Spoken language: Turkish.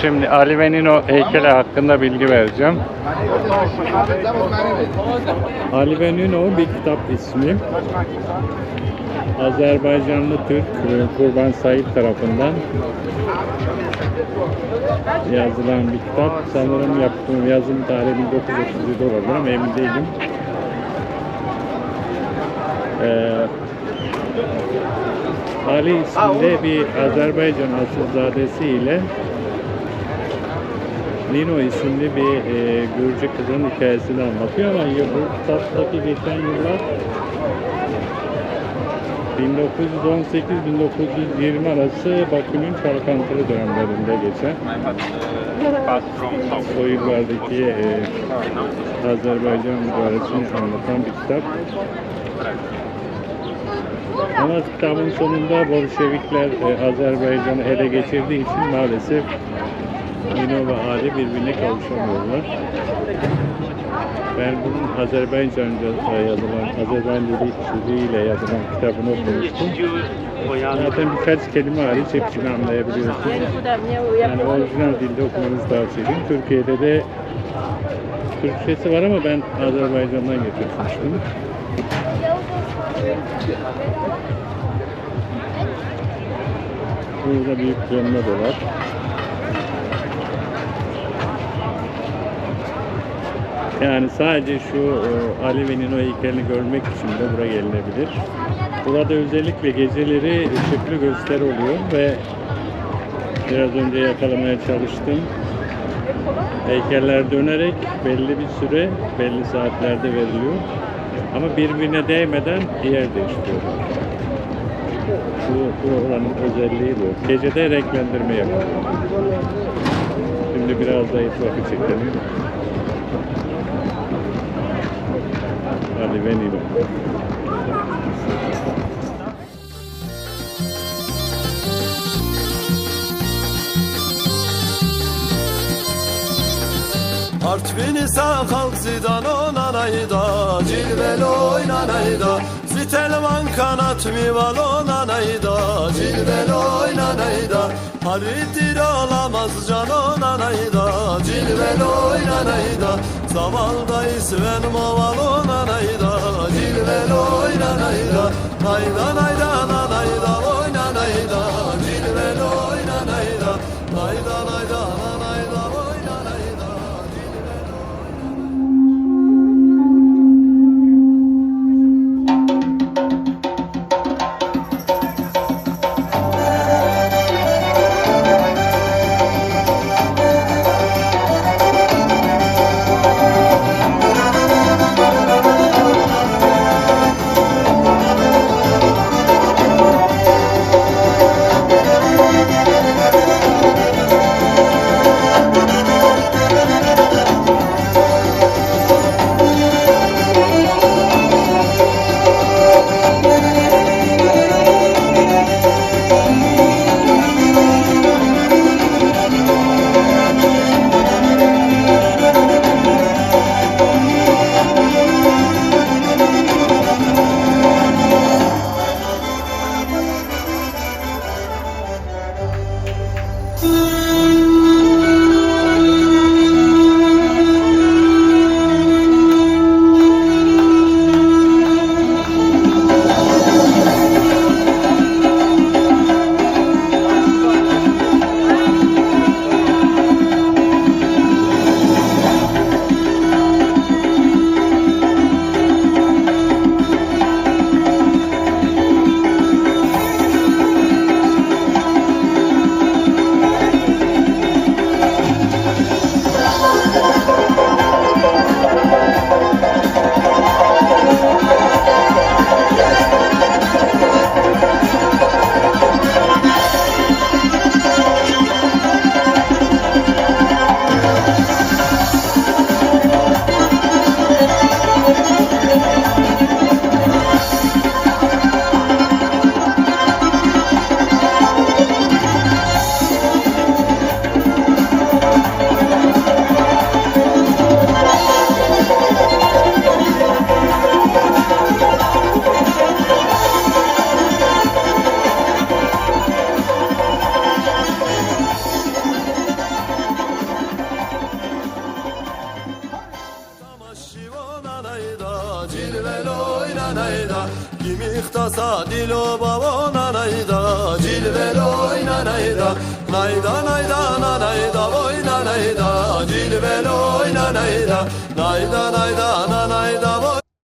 Şimdi Ali ve Nino heykeli hakkında bilgi vereceğim. Ali ve Nino bir kitap ismi. Azerbaycanlı Türk e, Kurban Said tarafından yazılan bir kitap. Sanırım yaptığım yazım tarihi 1937 olabilir ama emin değilim. Ee, Ali isminde bir Azerbaycan asilzadesi ile Nino isimli bir e, Gürcü kızın hikayesini anlatıyor ama bu kitaptaki geçen yıllar 1918-1920 arası Bakü'nün çalkantılı dönemlerinde geçen o yıllardaki e, Azerbaycan müdahalesini anlatan bir kitap. Ama kitabın sonunda Bolşevikler e, Azerbaycan'ı ele geçirdiği için maalesef Nino ve Ali birbirine kavuşamıyorlar. Ben bunun Azerbaycanca yazılan, Azerbaycan dili ile yazılan kitabını okumuştum. Zaten birkaç kelime hariç hepsini anlayabiliyorsunuz. Yani orijinal dilde okumanızı tavsiye ederim. Türkiye'de de Türkçesi var ama ben Azerbaycan'dan getirmiştim. Burada büyük dönme de var. Yani sadece şu e, Ali ve Nino heykelini görmek için de buraya gelinebilir. Burada özellikle geceleri ışıklı gösteri oluyor ve biraz önce yakalamaya çalıştım. Heykeller dönerek belli bir süre, belli saatlerde veriliyor. Ama birbirine değmeden yer değiştiriyorlar. Bu, oranın özelliği bu. Gecede renklendirme yapıyor. Şimdi biraz da etrafı çekelim. Ali ve Nilo. Artvin kalk zidan onanayda Cilvel oynanayda Zitelvan kanat mival onanayda Cilvel oynanayda. Haridir olamaz can onanayda Cilvel oynanayda. Zavalda isven moval onanayda Cilvel oynanayda. Nayda nayda nanayda oynanayda İhtasa dilo babo nanayda cilvel oynanayda Nayda nayda nanayda oynanayda cilvel oynanayda Nayda nayda nanayda